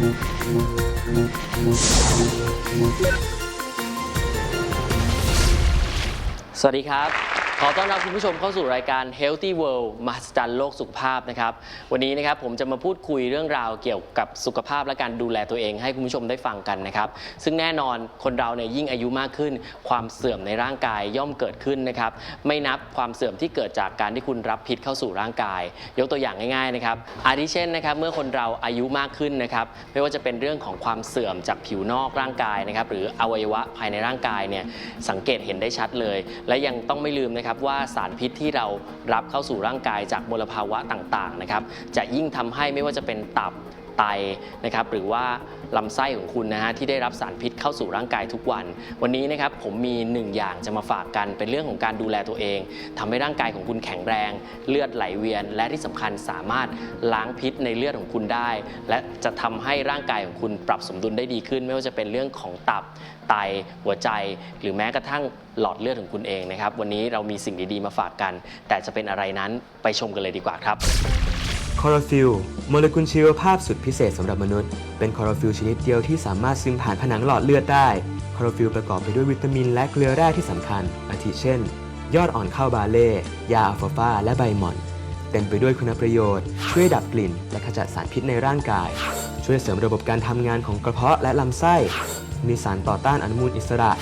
สวัสดีครับ ขอต้อนรับคุณผู้ชมเข้าสู่รายการ Healthy World มหัศจรรย์โลกสุขภาพนะครับ วันนี้นะครับผมจะมาพูดคุยเรื่องราวเกี่ยวกับสุขภาพและการดูแลตัวเอง ให้คุณผู้ชมได้ฟังกันนะครับ ซึ่งแน่นอนคนเราเนี่ยยิ่งอายุมากขึ้น ความเสื่อมในร่างกายย่อมเกิดขึ้นนะครับ ไม่นับความเสื่อมที่เกิดจากการที่คุณรับพิษเข้าสู่ร่างกาย ยกตัวอย่างง่ายๆนะครับ อาทิเช่นนะครับเมื่อคนเราอายุมากขึ้นนะครับ ไม่ว่าจะเป็นเรื่องของความเสื่อมจากผิวนอกร่างกายนะครับ หรืออวัยวะภายในร่างกายเนี่ยสังเกตเห็นได้ชัดเลย และยังต้องไม่ลืมนะครับว่าสารพิษที่เรารับเข้าสู่ร่างกายจากมลภาวะต่างๆนะครับจะยิ่งทำให้ไม่ว่าจะเป็นตับไตนะครับหรือว่า ลำไส้ของคุณนะฮะที่ได้รับสารพิษเข้าสู่ร่างกายทุกวัน วันนี้นะครับผมมีหนึ่งอย่างจะมาฝากกันเป็นเรื่องของการดูแลตัวเองทำให้ร่างกายของคุณแข็งแรง เลือดไหลเวียน และที่สำคัญสามารถล้างพิษในเลือดของคุณได้ และจะทำให้ร่างกายของคุณปรับสมดุลได้ดีขึ้น ไม่ว่าจะเป็นเรื่องของตับไตหัวใจ หรือแม้กระทั่งหลอดเลือดของคุณเองนะครับวันนี้เรามีสิ่งดีๆมาฝากกัน แต่จะเป็นอะไรนั้นไปชมกันเลยดีกว่าครับ คลอโรฟิลล์โมเลกุลชีวภาพสุดพิเศษสำหรับมนุษย์ เป็นคลอโรฟิลล์ชนิดเดียวที่สามารถซึมผ่านผนังหลอดเลือดได้คลอโรฟิลล์ประกอบไปด้วยวิตามินและเกลือแร่ที่สำคัญ อาทิเช่น ยอดอ่อนข้าวบาเล่ ยาอัลฟาฟาและใบหม่อน เต็มไปด้วยคุณประโยชน์ ช่วยดับกลิ่น และขจัดสารพิษในร่างกาย ช่วยเสริมระบบการทำงานของกระเพาะและลำไส้ มีสารต่อต้านอนุมูลอิสระ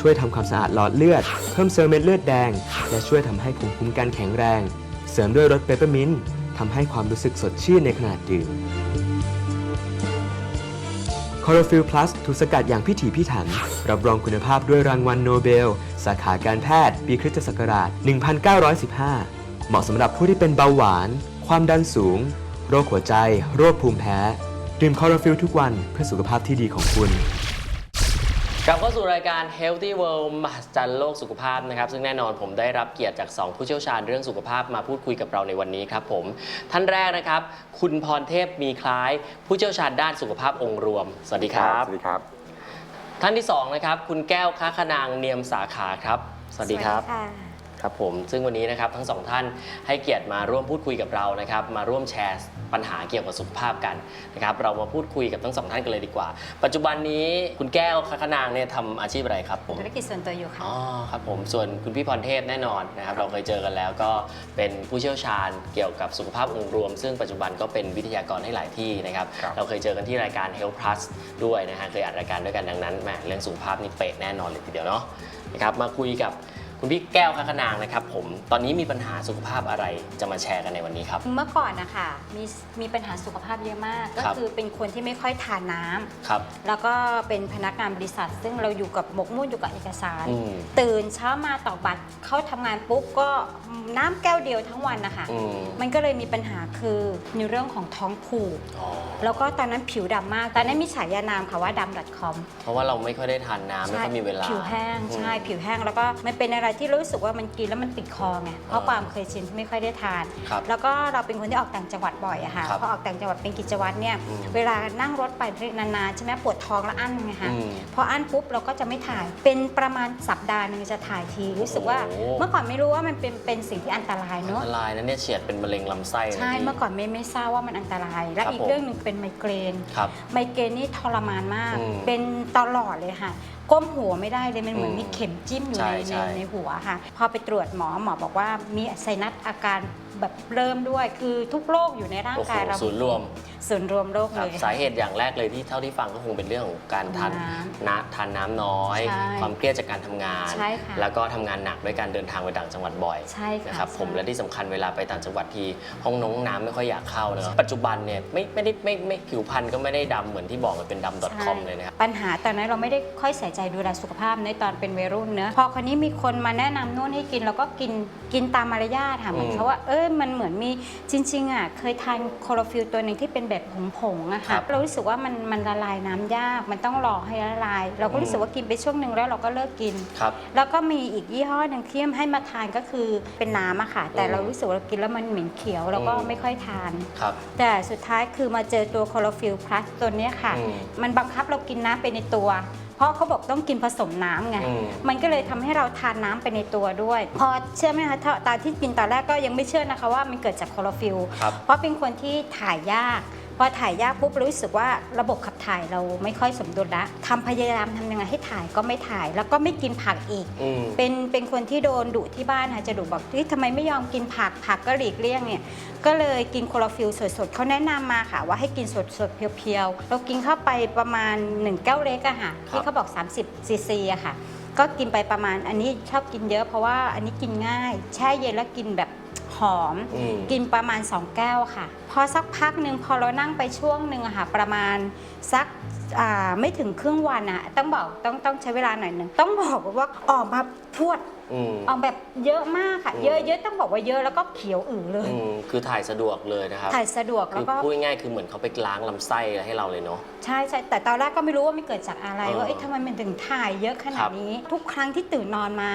ช่วยทำความสะอาดหลอดเลือด เพิ่มเซลล์เม็ดเลือดแดง และช่วยทำให้ภูมิคุ้มกันแข็งแรง เสริมด้วยรสเปปเปอร์มินต์ำให้ความรู้สึกสดชื่นในขณะดื่มคอร์ฟิลพลัสถูกสกัดอย่างพิถีพิถัน รับรองคุณภาพด้วยรางวัลโนเบล สาขาการแพทย์ ปีคริสตศักราช 1915 เหมาะสำหรับผู้ที่เป็นเบาหวาน ความดันสูง โรคหัวใจ โรคภูมิแพ้ ดื่มคอร์ฟิลทุกวันเพื่อสุขภาพที่ดีของคุณ กลับเข้าสู่รายการ Healthy World มหัศจรรย์โลกสุขภาพนะครับ ซึ่งแน่นอนผมได้รับเกียรติจาก 2 ผู้เชี่ยวชาญเรื่องสุขภาพมาพูดคุยกับเราในวันนี้ครับผม ท่านแรกนะครับ คุณพรเทพมีคล้าย ผู้เชี่ยวชาญด้านสุขภาพองค์รวม สวัสดีครับ สวัสดีครับ ท่านที่ 2 นะครับ คุณแก้วค้าขนางเนียมสาขาครับ สวัสดีครับค่ะ ครับผมซึ่งวันนี้นะครับทั้งสองท่านให้เกียรติมาร่วมพูดคุยกับเรานะครับมาร่วมแชร์ปัญหาเกี่ยวกับสุขภาพกันนะครับเรามาพูดคุยกับทั้งสองท่านกันเลยดีกว่า ปัจจุบันนี้คุณแก้วค้าขนางเนี่ยทำอาชีพอะไรครับผมธุรกิจส่วนตัวอยู่ค่ะอ๋อครับผมส่วนคุณพี่พรเทพแน่นอนนะครับเราเคยเจอกันแล้วก็เป็นผู้เชี่ยวชาญเกี่ยวกับสุขภาพองค์รวม ซึ่งปัจจุบันก็เป็นวิทยากรให้หลายที่นะครับครับเราเคยเจอกันที่รายการ Health Plus ด้วยนะฮะเคยอัดรายการด้วยกันดังนั้นแหมเรื่องสุขภาพนี่เป๊ะแน่นอนเลยทีเดียวเนาะนะครับมาคุยกับ คุณพี่แก้วค้าขนางนะครับผมตอนนี้มีปัญหาสุขภาพอะไรจะมาแชร์กันในวันนี้ครับ เมื่อก่อนนะคะมีมีปัญหาสุขภาพเยอะมาก ก็ครับ คือเป็นคนที่ไม่ค่อยทานน้ำครับ แล้วก็เป็นพนักงานบริษัท ซึ่งเราอยู่กับหมกมุ่นอยู่กับเอกสาร อืมตื่นเช้ามาตอกบัตรเข้าทำงานปุ๊บก็น้ำแก้วเดียวทั้งวันนะคะอืมมันก็เลยมีปัญหาคือในเรื่องของท้องผูก อ๋อแล้วก็ตอนนั้นผิวดำมาก ตอนนั้นมีฉายานามค่ะว่าดำ .com เพราะว่าเราไม่ค่อยได้ทานน้ำไม่ค่อยมีเวลา ผิวแห้ง ใช่อืมผิวแห้ง แล้วก็มันเป็นอะไรที่รู้สึกว่ามันกินแล้วมันติดคอไงเพราะอ่าความเคยชินที่ไม่ค่อยได้ทาน ครับแล้วก็เราเป็นคนที่ออกต่างจังหวัดบ่อยอะค่ะครับพอออกต่างจังหวัดเป็นกิจวัตรเนี่ยอืมเวลานั่งรถไปนานๆใช่ไหมปวดท้องแล้วอั้นไงคะอืมพออั้นปุ๊บเราก็จะไม่ถ่าย เป็นประมาณสัปดาห์หนึ่งจะถ่ายทีรู้สึกว่าโอ้โห เมื่อก่อนไม่รู้ว่ามันเป็นเป็นสิ่งที่อันตรายอัเนาะนตรายนะเนี่ยเฉียดเป็นมะเร็งลำไส้นะใช่พี่ เมื่อก่อนไม่ไม่ทราบว่ามันอันตราย และครับอีกผม เรื่องหนึ่งเป็นไมเกรน ครับ ไมเกรนนี่ทรมานมาก อืมเป็นตลอดเลยค่ะ ก้มหัวไม่ได้เลยมันเหมือนอืมมีเข็มจิ้มอยู่ใช่ในใช่ในในหัวค่ะ พอไปตรวจหมอหมอบอกว่ามีไซนัสอาการ แบบเริ่มด้วยคือทุกโรคอยู่ในร่างโอ้โหกายเราศูนย์รวมส่วนย์รวมโรคคเลรับย สาเหตุอย่างแรกเลยที่เท่าที่ฟังก็คงเป็นเรื่องของการทานน้นะทานน้ำน้อย ใช่ความเครียดจากการทำงาน ใช่ค่ะ แล้วก็ทำงานหนักด้วยการเดินทางไปต่างจังหวัดบ่อย ใช่ค่ะนะครับผมใช่และที่สำคัญเวลาไปต่างจังหวัดทีห้องนงน้ำไม่ค่อยอยากเข้าเนอะปัจจุบันเนี่ยไม่ไม่ได้ไม่ไม่ผิวพรรณก็ไม่ได้ดำเหมือนที่บอกมันเป็นดำ .com เลยนะครับ ปัญหาตอนนั้นเราไม่ได้ค่อยใส่ใจดูแลสุขภาพในตอนเป็นวัยรุ่นเนอะพอคนนี้มีคนมาแนะนำนู่นให้กินเราก็กินกินตามมารยาทค่ะเหมือนอืม เขาว่าเอ้ยมันเหมือนมีจริงๆอะเคยทานโคโรฟิลตัวหนึ่งที่เป็นแบบผงๆอะครัค่ะบเรารู้สึกว่ามันมันละลายน้ำยาก มันต้องรอให้ละลาย เราก็รู้สึกว่ากินไปช่วงหนึ่งแล้วเราก็เลิกกินครับแล้วก็มีอีกยี่ห้อหนึ่งที่ให้มาทานก็คือเป็นน้ำอะค่ะ แต่อืมเรารู้สึกว่าเรากินแล้วมันเหม็นเขียวเราก็อืมไม่ค่อยทานครับแต่สุดท้ายคือมาเจอตัวโคโรฟิลพลัสตัวเนี้ยค่ะอืมมันบังคับเรากินน้ำไปในตัวเพ ราะเขาบอกต้องกินผสมน้ำไง อืม มันก็เลยทำให้เราทานน้ำไปในตัวด้วย พอเชื่อไหมคะถ้าตอนที่กินตอนแรกก็ยังไม่เชื่อนะคะว่ามันเกิดจากโคโรฟิลครับ เพราะเป็นคนที่ถ่ายยากพ อถ่ายยากปุ๊บรู้สึกว่าระบบขับถ่ายเราไม่ค่อยสมดุลละทำพยายามทำยังไงให้ถ่ายก็ไม่ถ่าย แล้วก็ไม่กินผักอีก อืม เป็นเป็นคนที่โดนดุที่บ้านค่ะจะดุบอกที่ทำไมไม่ยอมกินผักผักก็หลีกเลี่ยงเนี่ยก็เลยกินโคลอฟิลสดๆเขาแนะนำมาค่ะ ว่าให้กินสดๆเพียวๆเรากินเข้าไปประมาณ1แก้วเล็กอะค่ะครับที่เขาบอก 30ซีซีอะค่ะ ก็กินไปประมาณอันนี้ชอบกินเยอะเพราะว่าอันนี้กินง่าย แช่เย็นแล้วกินแบบห อม อืม กินประมาณ 2 แก้วค่ะ พอสักพักหนึ่งพอเรานั่งไปช่วงหนึ่งอะค่ะ ประมาณสักอ่าไม่ถึงครึ่งวันอะต้องบอกต้องต้องใช้เวลาหน่อยหนึ่งต้องบอกว่าออกมาพรวดอืม ออกแบบเยอะมากค่ะ อืม เยอะเยอะต้องบอกว่าเยอะแล้วก็เขียวอือเลย อืมคือถ่ายสะดวกเลยนะครับถ่ายสะดวกคืแล้วอก็พูดง่ายๆคือเหมือนเขาไปล้างลำไส้อะไรให้เราเลยเนาะ ใช่ใช่แต่ตอนแรกก็ไม่รู้ว่ามันเกิดจากอะไร เออว่าเอ๊ะทำไมมันถึงถ่ายเยอะขนาครัดบ นี้ ทุกครั้งที่ตื่นนอนมา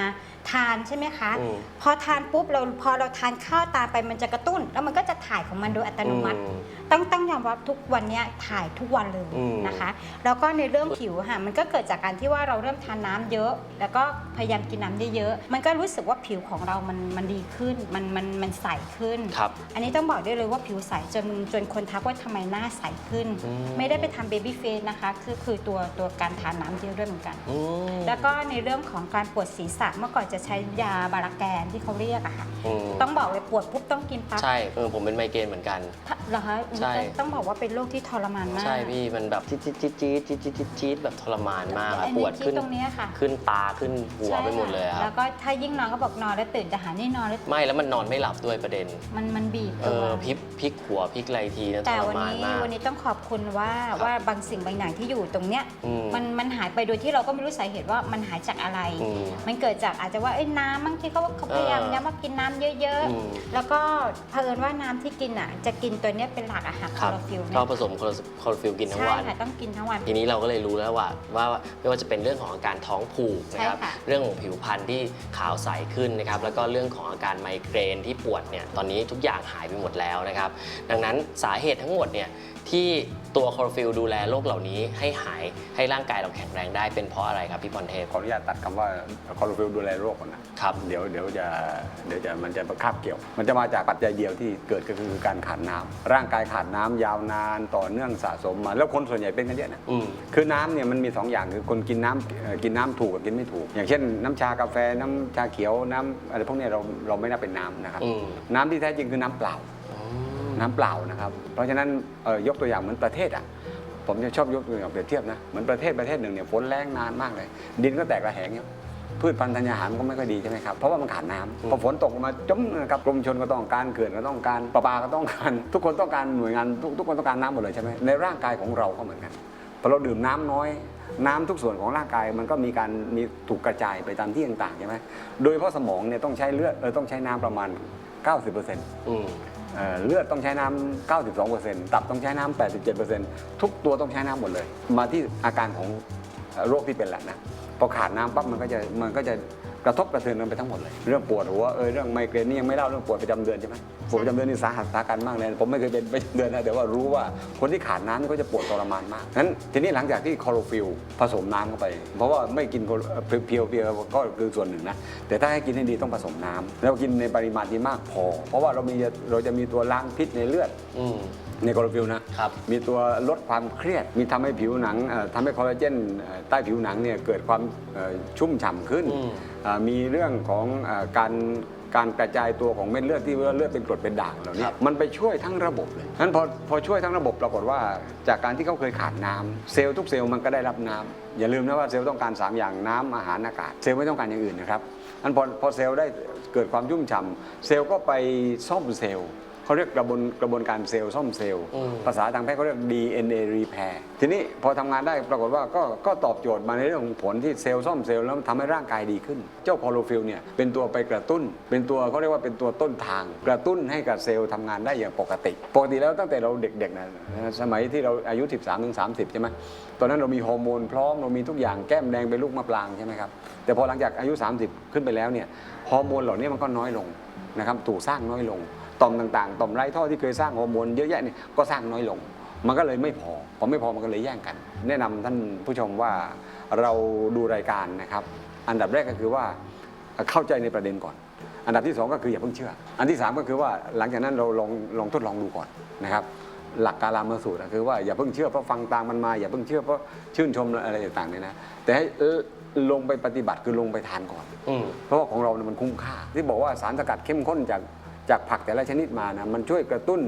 ทานใช่ไหมคะ อืมพอทานปุ๊บเราพอเราทานข้าวตามไปมันจะกระตุ้น แล้วมันก็จะถ่ายของมันโดยอัตโนมัติ อืมต้องต้องยอมรับทุกวันเนี้ยถ่ายทุกวันเลยอืม นะคะ แล้วก็ในเรื่องผิวค่ะมันก็เกิดจากการที่ว่าเราเริ่มทานน้ำเยอะ แล้วก็พยายามกินน้ำเยอะๆมันก็รู้สึกว่าผิวของเรามันมันดีขึ้นมันมันมันใสขึ้น ครับ อันนี้ต้องบอกได้เลยว่าผิวใสจนจนคนทักว่าทำไมหน้าใสขึ้น อืม ไม่ได้ไปทำเบบี้เฟสนะคะคือคือตัวตัวการทานน้ำเยอะด้วยเหมือนกัน อืม แล้วก็ในเรื่องของการปวดศีรษะเมื่อก่อนจะจะใช้ยาบารากแกนที่เขาเรียกอะค่ะต้องบอกเลยปวดปุ๊บต้องกินปั๊บใช่เออผมเป็นไมเกรนเหมือนกัน ถ้าเหรอคะใช่ ต้องบอกว่าเป็นโรคที่ทรมานมากใช่พี่มันแบบจี๊ดจี๊ดจี๊ดจี๊ดจี๊ดจี๊ดแบบทรมานมากปวดขึ้นตรงเนี้ยค่ะขึ้นตาขึ้นหัวไปหมดเลยครับแล้วก็ถ้ายิ่งนอนก็บอกนอนแล้วตื่นจะหานี่นอนแล้วไม่แล้วมันนอนไม่หลับด้วยประเด็น มันมันบีบเออพลิกพลิกหัวพลิกอะไรทีนะทแต่วันนี้วันนี้ต้องขอบคุณว่าว่าบางสิ่งบางอย่างที่อยู่ตรงเนี้ยมันมันหายไปโดยที่เราก็ไม่รู้สาเหตุว่ามันหายจากอะไรมันเกิดจากอาจจะเอ้ยน้ำบางทีเขาเขาพยายามเออย้ำว่ากินน้ำเยอะอืม ๆ แล้วก็เผอิญว่าน้ำที่กินอะ จะกินตัวเนี้ยเป็นหลักอาหารคครัอบโรฟิลก็เนี่ยผสมคลอโรคลอโรฟิลกินทั้งใช่วัน ค่ะต้องกินทั้งวัน ทีนี้เราก็เลยรู้แล้วว่าว่าไม่ว่าจะเป็นเรื่องของอาการท้องผูกนะครับ ใช่ค่ะ เรื่องของผิวพรรณที่ขาวใสขึ้นนะครับ แล้วก็เรื่องของอาการไมเกรนที่ปวดเนี่ย ตอนนี้ทุกอย่างหายไปหมดแล้วนะครับ ดังนั้นสาเหตุทั้งหมดเนี่ยที่ตัวคลอโรฟิลดูแลโรคเหล่านี้ให้หายให้ร่างกายเราแข็งแรงได้เป็นเพราะอะไรครับพี่พรเทพ ขออนุญาตตัดคำว่าคลอโรฟิลดูแลโรคก่อนนะครับเดี๋ยวเดี๋ยวจะเดี๋ยวจะมันจะคาบเกี่ยว มันจะมาจากปัจจัยเดียวที่เกิดก็คือการขาดน้ำร่างกายขาดน้ำยาวนานต่อเนื่องสะสมมา แล้วคนส่วนใหญ่เป็นกันเยอะนะอืมคือน้ำเนี่ยมันมีสองอย่างคือคนกินน้ำเอ่อกินน้ำถูกกับกินไม่ถูก อย่างเช่น น้ำชากาแฟน้ำชาเขียวน้ำอะไรพวกเนี้ยเราเราไม่นับเป็นน้ำนะครับอืมน้ำที่แท้จริงคือน้ำเปล่าอืมน้ำเปล่านะครับ เพราะฉะนั้นเอ่อยกตัวอย่างเหมือนประเทศอะผมจะชอบยกตัวอย่างเปรียบเทียบนะเหมือนประเทศประเทศหนึ่งเนี่ยฝนแรงนานมากเลย ดินก็แตกระแหงเนี่ย พืชพันธุ์ธัญญาหารมันก็ไม่ค่อยดีใช่ไหมครับ เพราะว่ามันขาดน้ำพอฝนตกลงมาจมนะครับกรมชนก็ต้องการเขื่อนก็ต้องการประปาก็ต้องการทุกคนต้องการหน่วยงานทุกทุกคนต้องการน้ำหมดเลยใช่ไหมในร่างกายของเราก็เหมือนกันพอเราดื่มน้ำน้อย น้ำทุกส่วนของร่างกายมันก็มีการมีถูกกระจายไปตามที่ต่างๆใช่ไหมโดยเฉพาะสมองเนี่ยต้องใช้เลือดเออต้องใช้น้ำประมาณ 90%อืมเอ่อเลือดต้องใช้น้ำ92%ตับต้องใช้น้ำ87%ทุกตัวต้องใช้น้ำหมดเลย มาที่อาการของเอ่อโรคที่เป็นแหละนะ พอขาดน้ำปั๊บมันก็จะมันก็จะ กระทบกระเทือนกันไปทั้งหมดเลย เรื่องปวดหัวเออเรื่องไมเกรนนี่ยังไม่เล่าเรื่องปวดประจำเดือนใช่ไหมปวดประจำเดือนนี่สาหัสสากันมากเลยผมไม่เคยเป็นประจำเดือนนะแต่ว่ารู้ว่าคนที่ขาดน้ำนี่ก็จะปวดทรมานมากนั้นทีนี้หลังจากที่คลอโรฟิลผสมน้ำเข้าไป เพราะว่าไม่กินโคลเอ่อเพียวๆเพียวๆก็คือส่วนหนึ่งนะแต่ถ้าให้กินให้ดีต้องผสมน้ำแล้วกินในปริมาณที่มากพอ เพราะว่าเรามีเราจะมีตัวล้างพิษในเลือดอืมในคลอโรฟิลนะครับมีตัวลดความเครียด มีทำให้ผิวหนังเอ่อทำให้คอลลาเจนเอ่อใต้ผิวหนังเนี่ยเกิดความเอ่อชุ่มฉ่ำขึ้นอื มอ่ามีเรื่องของเอ่อการการกระจายตัวของเม็ดเลือดที่ว่าเลือดเป็นกรดเป็นด่างเหล่านี้ครับมันไปช่วยทั้งระบบเลยนั้นพอพอช่วยทั้งระบบปรากฏว่า จากการที่เขาเคยขาดน้ำเซลล์ทุกเซลล์มันก็ได้รับน้ำอย่าลืมนะว่าเซลล์ต้องการ 3 อย่างน้ำอาหารอากาศ เซลล์ไม่ต้องการอย่างอื่นนะครับนั้นพอพอเซลล์ได้เกิดความชุ่มฉ่ำเซลล์ก็ไปซ่อมเซลล์ เขาเรียกกระบวนกระบวนการเซลล์ซ่อมเซลล์ อืม ภาษาทางแพทย์เขาเรียก DNA repair ทีนี้พอทำงานได้ปรากฏว่าก็ก็ตอบโจทย์มาในเรื่องของผลที่เซลล์ซ่อมเซลล์แล้วมันทำให้ร่างกายดีขึ้น เจ้าคลอโรฟิลเนี่ยเป็นตัวไปกระตุ้น เป็นตัวเขาเรียกว่าเป็นตัวต้นทาง กระตุ้นให้กับเซลล์ทำงานได้อย่างปกติ ปกติแล้วตั้งแต่เราเด็กๆนะสมัยที่เราอายุ 13ถึง30 ใช่ไหมตอนนั้นเรามีฮอร์โมนพร้อมเรามีทุกอย่างแก้มแดงเป็นลูกมะปรางใช่ไหมครับแต่พอหลังจากอายุ 30 ขึ้นไปแล้วเนี่ยฮอร์โมนเหล่านี้มันก็น้อยลง นะครับถูกสร้างน้อยลง ต่อมต่างๆ ต่อมไร้ท่อที่เคยสร้างฮอร์โมนเยอะแยะเนี่ยก็สร้างน้อยลง มันก็เลยไม่พอพอไม่พอมันก็เลยแย่งกัน แนะนำท่านผู้ชมว่าเราดูรายการนะครับ อันดับแรกก็คือว่าเข้าใจในประเด็นก่อน อันดับที่สองก็คืออย่าเพิ่งเชื่อ อันที่สามก็คือว่าหลังจากนั้นเราลองลองทดลองดูก่อนนะครับหลักการลามสูตรอะคือว่าอย่าเพิ่งเชื่อเพราะฟังตามมันมา อย่าเพิ่งเชื่อเพราะชื่นชมอะไรต่างๆเนี่ยนะแต่ให้เออลงไปปฏิบัติคือลงไปทานก่อนอืมเพราะว่าของเราเนี่ยมันคุ้มค่า ที่บอกว่าสารสกัดเข้มข้นจาก จากผักแต่ละชนิดมานะมันช่วยกระตุ้น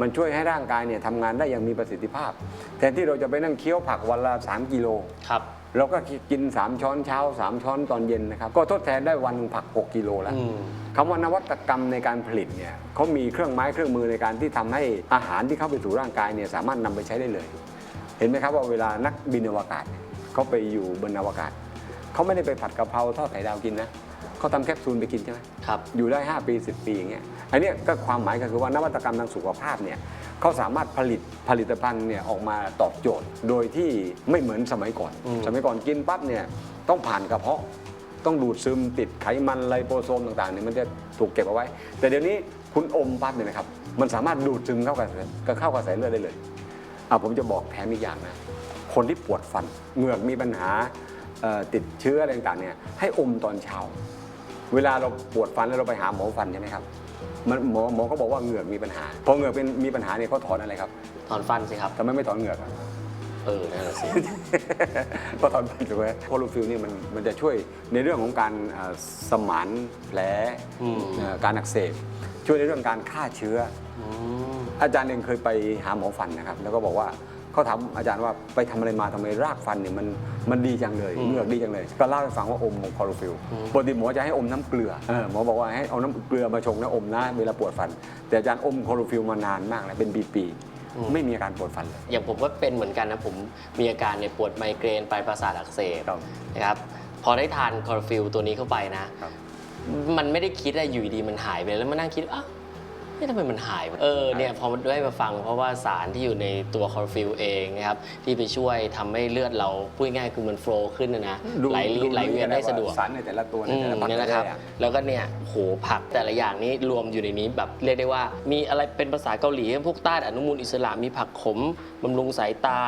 มันช่วยให้ร่างกายเนี่ยทำงานได้อย่างมีประสิทธิภาพ แทนที่เราจะไปนั่งเคี้ยวผักวันละ 3 กิโล ครับ เราก็กิน 3 ช้อนเช้า 3 ช้อนตอนเย็นนะครับ ก็ทดแทนได้วันหนึ่งผัก 6 กิโลแล้วอืม คำว่านวัตกรรมในการผลิตเนี่ยเขามีเครื่องไม้เครื่องมือในการที่ทำให้อาหารที่เข้าไปสู่ร่างกายเนี่ยสามารถนำไปใช้ได้เลย เห็นไหมครับว่าเวลานักบินอวกาศเนี่ยเขาไปอยู่บนอวกาศเขาไม่ได้ไปผัดกะเพราทอดไข่ดาวกินนะเขาทำแคปซูลไปกินใช่ไหม ครับ อยู่ได้ 5 ปี 10 ปีอย่างเงี้ย อันเนี้ยก็ความหมายก็คือว่านวัตกรรมทางสุขภาพเนี่ยเขาสามารถผลิตผลิตภัณฑ์เนี่ยออกมาตอบโจทย์ โดยที่ไม่เหมือนสมัยก่อนอืมสมัยก่อนกินปั๊บเนี่ยต้องผ่านกระเพาะต้องดูดซึมติดไขมันไลโปโซมต่างๆเนี่ยมันจะถูกเก็บเอาไว้ แต่เดี๋ยวนี้คุณอมปั๊บเนี่ยนะครับมันสามารถดูดซึมเข้ากับกับเข้ากระแสเลือดได้เลยอะผมจะบอกแถมอีกอย่างนะคนที่ปวดฟันเหงือกมีปัญหาเอ่อติดเชื้ออะไรต่างๆเนี่ยให้อมตอนเช้า เวลาเราปวดฟันแล้วเราไปหาหมอฟันใช่ไหมครับ มันหมอหมอก็บอกว่าเหงือกมีปัญหา พอเหงือกเป็นมีปัญหาเนี่ยเขาถอนอะไรครับถอนฟันสิครับ ทำไมไม่ถอนเหงือกอะ เออนั่นแหละสิ ก็ถอนฟันถูกไหมโคลูฟิลนี่มันมันจะช่วยในเรื่องของการเอ่อสมานแผลอืม เอ่อการอักเสบช่วยในเรื่องการฆ่าเชื้อ อืม อาจารย์เองเคยไปหาหมอฟันนะครับ แล้วก็บอกว่า เขาถามอาจารย์ว่าไปทำอะไรมาทำไมรากฟันเนี่ยมันมันดีจังเลยอืมเหงือกดีจังเลยก็เล่าให้ฟังว่าอมคอโรฟิลอืมปกติหมอจะให้อมน้ำเกลือเออหมอบอกว่าให้เอาน้ำเกลือมาชงนะอมนะเวลาปวดฟัน แต่อาจารย์อมคอโรฟิลมานานมากแล้วเป็นปีๆไม่มีอาการปวดฟันเลย อย่างผมก็เป็นเหมือนกันนะ ผมมีอาการเนี่ยปวดไมเกรนปลายประสาทอักเสบครับนะครับ พอได้ทานคอร์ฟิลตัวนี้เข้าไปนะครับมันไม่ได้คิดอะไรอยู่ดีๆมันหายไปแล้วมานั่งคิดอ้า วเฮ้ยทำไมมันหายวะเออเนี่ยพอได้มาฟังเพราะว่าสารที่อยู่ในตัวคอร์ฟิลเองนะครับที่ไปช่วยทำให้เลือดเราพูดง่ายๆคือมันโฟล์ขึ้นนะนะดูไหลดูไหลเวียนได้สะดวกสารในแต่ละตัวในอืมแต่ละพักเนี่ยนะครับได้อะแล้วก็เนี่ยโหผักแต่ละอย่างนี้รวมอยู่ในนี้แบบเรียกได้ว่า มีอะไรเป็นภาษาเกาหลีพวกต้านอนุมูลอิสระมีผักขมบำรุงสายตา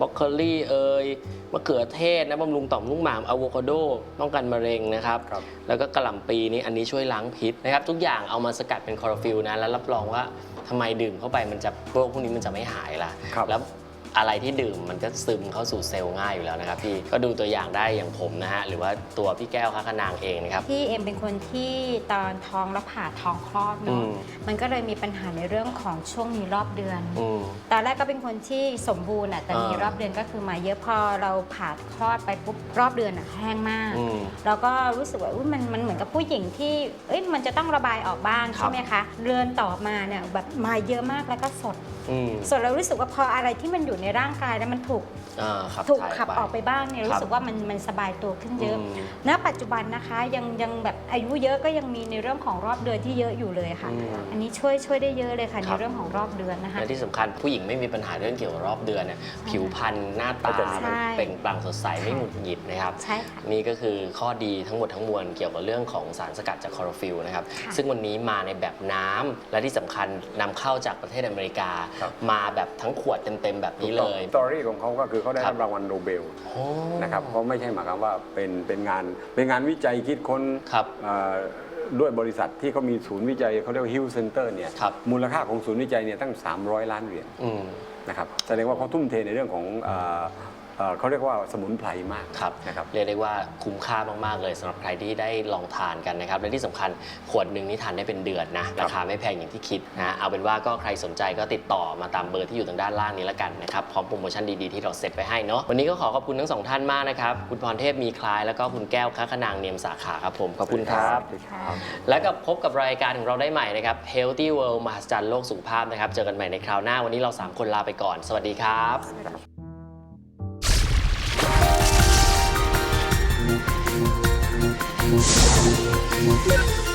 บรอกโคลีเอยมะเขือเทศนะบำรุงต่อมลูกหมามอะโวคาโดป้องกันมะเร็งนะครับครับแล้วก็กระหล่ำปีนี่อันนี้ช่วยล้างพิษนะครับทุกอย่างเอามาสกัดเป็นคลอโรฟิลนะแล้วรับรองว่าทำไมดื่มเข้าไปมันจะโรคพวกนี้มันจะไม่หายล่ะครับแล้ว อะไรที่ดื่มมันก็ซึมเข้าสู่เซลล์ง่ายอยู่แล้วนะครับพี่ก็ดูตัวอย่างได้อย่างผมนะฮะหรือว่าตัวพี่แก้วค้าขนางเองนะครับ พี่เอ็มเป็นคนที่ตอนท้องแล้วผ่าท้องคลอดอืเนาะม มันก็เลยมีปัญหาในเรื่องของช่วงมีรอบเดือน อืม ตอนแรกก็เป็นคนที่สมบูรณ์อะแต่มีอ่ารอบเดือนก็คือมาเยอะพอเราผ่าคลอดไปปุ๊บรอบเดือนอะแห้งมาก อืมเราก็รู้สึกว่าอุ๊ยมันมันเหมือนกับผู้หญิงที่เอ้ยมันจะต้องระบายออกบ้างครับ ใช่ไหมคะเดือนต่อมาเนี่ยแบบมาเยอะมากแล้วก็สดอืมส่วนเรารู้สึกว่าพออะไรที่มันอยู่ในร่างกายแล้วมันถูกอ่าครับถูกถ่ายขับออกไปบ้างเนี่ยครับรู้สึกว่ามันมันสบายตัวขึ้นเยอะ อืม ณปัจจุบันนะคะยังยังแบบอายุเยอะก็ยังมีในเรื่องของรอบเดือนที่เยอะอยู่เลยค่ะ อืมอันนี้ช่วยช่วยได้เยอะเลยค่ะคในรับ เรื่องของรอบเดือนนะคะ และที่สำคัญผู้หญิงไม่มีปัญหาเรื่องเกี่ยวกับรอบเดือนเนี่ยผิวพรรณหน้าตาใช่ มันเปล่งปลั่งสดใสไม่หงุดหงิดนะครับ ใช่ค่ะ นี่ก็คือข้อดีทั้งหมดทั้งมวลเกี่ยวกับเรื่องของสารสกัดจากคลอโรฟิลนะครับ ค่ะ ซึ่งวันนี้มาในแบบน้ำและที่สำคัญนำเข้าจากประเทศอเมริกา ครับ มาแบบทั้งขวดเต็มๆแบบนี้เลย สตอรี่ของเขาก็คือเขาได้ครัรับบ รางวัลโนเบลโอ้ นะครับเขาไม่ใช่หมายความว่าเป็นเป็นงานเป็นงานวิจัยคิดค้นครับ เอ่อด้วยบริษัทที่เขามีศูนย์วิจัยเขาเรียกว่าฮิลเซ็นเตอร์เนี่ยครับ มูลค่าของศูนย์วิจัยเนี่ยตั้ง 300 ล้านเหรียญอืม นะครับแสดงว่าเขาทุ่มเทในเรื่องของเอ่อ เอ่อเขาเรียกว่าสมุนไพรมากครับนะครับ เรียกได้ว่าคุ้มค่ามาก ๆ เลยสำหรับใครที่ได้ลองทานกันนะครับ และที่สำคัญขวดหนึ่งนี่ทานได้เป็นเดือนนะ ราคาไม่แพงอย่างที่คิดนะ เอาเป็นว่าก็ใครสนใจก็ติดต่อมาตามเบอร์ที่อยู่ทางด้านล่างนี้แล้วกันนะครับ พร้อมโปรโมชั่นดี ๆ ที่เราเซ็ตไปให้เนาะ วันนี้ก็ขอขอบคุณทั้งสองท่านมากนะครับ คุณพรเทพมีคลายแล้วก็คุณแก้วค้าขนางเนียมสาขาครับผม ขอบคุณครับสวัสดีครับ และกับพบกับรายการของเราได้ใหม่นะครับ Healthy World มหัศจรรย์โลกสุขภาพนะครับ เจอกันใหม่ในคราวหน้า วันนี้เราสามคนลาไปก่อน สวัสดีครับ 嗯。